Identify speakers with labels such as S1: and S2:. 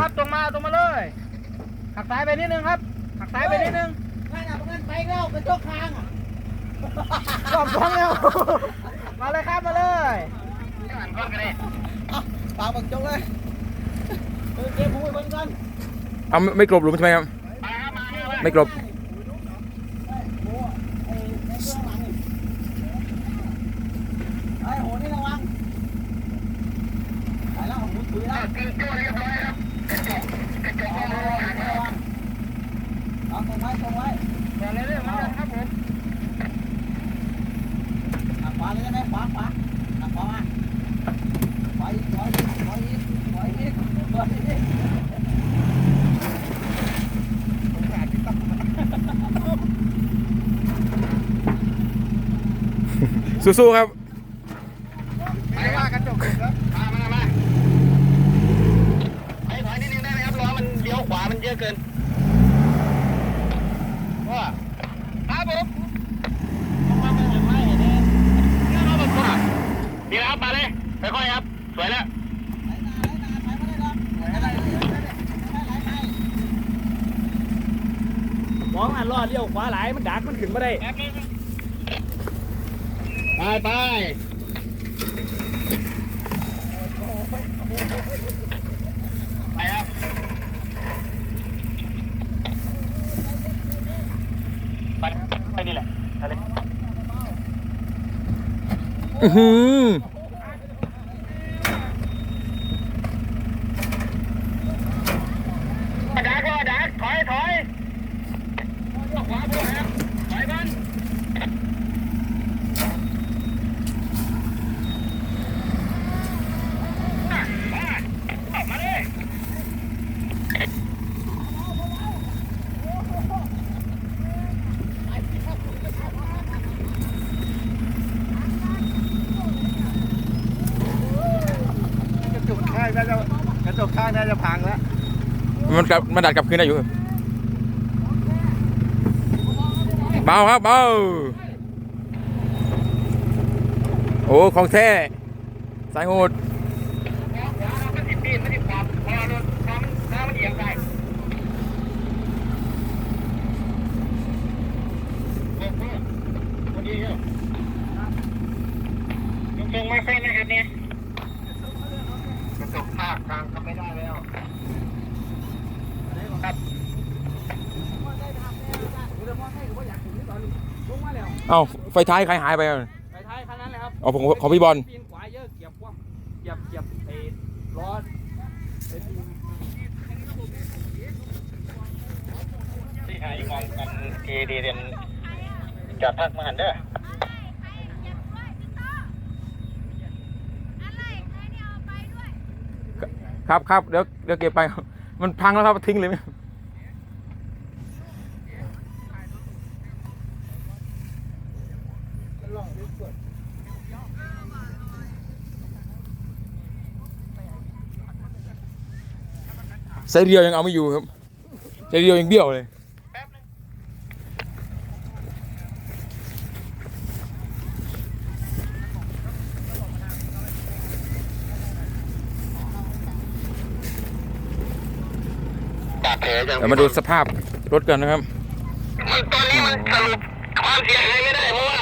S1: ครับตรงมาตรงมาเลยหักซ้ายไปนิดนึงครับหักซ้ายไปนิดนึง
S2: ไม่นะเางั้นไปแล้วเป็นตัวค้าง
S1: สอบท้องแล้วมาเลยครับมาเลย
S2: หัลเาบังจงเลยเกมพูดบนกัน
S3: เอาไม่กลบหลุมใช่ไหมครับไม่กลบ
S2: หูถุยแล้วเอาตรงไว้ตรงไว้
S1: มาเลยเลยมาเลยครับผม
S2: อะขวาเลยได้ไหมขวาขวาอะขวามาขวาอีกขวาอีกขวาอีกขวาอีกขวาอีก
S3: สู้ๆครับ
S1: ไม่ว่ากระจกแล้ว
S4: มามามาไปถอยนิดนึงได้ไหมครับล้อมันเลี้ยวขวามัน เยอะเกินว่าครับผมมาไม่เห็นไม่เห็นเนี่ยนี่เราแบบว่าดีแล้วครับมาเลยค่อยๆครับ สวยแล้ว
S1: มองอันรอดเลี้ยวขวาหลายมันดักมันขึ้นมาได้
S4: ไปไปไปครับไปไปนี่แหละไปเลย
S3: อือหือ
S4: ดักก็ดักถอยถอยขวาพวกครับถอยมันมามาเลย
S1: กระจก ข้างน่าจะกระจกข้างน่าจะพังแล้ว
S3: มันกลับมันดัดกลับคืนได้อยู่เบาครับเบาโอ้ของแท้สายโหด
S4: มันติดปีนมันติดขวาพอรงมันเอียงไหมครับเนี่ย กระจกภาพทางทำไม่ได้แล้วครับ
S3: เอ้าไฟท้ายใครหายไปอะ
S1: ไปท้ายคันนั้นเลยครับ
S3: เอาผมของพี่บอล
S1: ปีนขวาเยอะเกียบคว่ำเหยียบเหยียบไอ้ล้อไอ้ปีน
S4: ที่หายมองกันทีดีเรียนจอดพักมาหันเด้อ
S3: ครับครับเดี๋ยวเดี๋ยวเก็บไป มันพังแล้วครับทิ้งเลยไหมใส่เรียวยังเอาไม่อยู่ครับใส่เรียวยังเบี้ยวเลยา
S4: กแผลยัง
S3: เดี๋ยวมาดูสภาพรถกันนะครับ
S4: มันตอนนี้มันสรุปความเสียหายไม่ได้เพราะว่า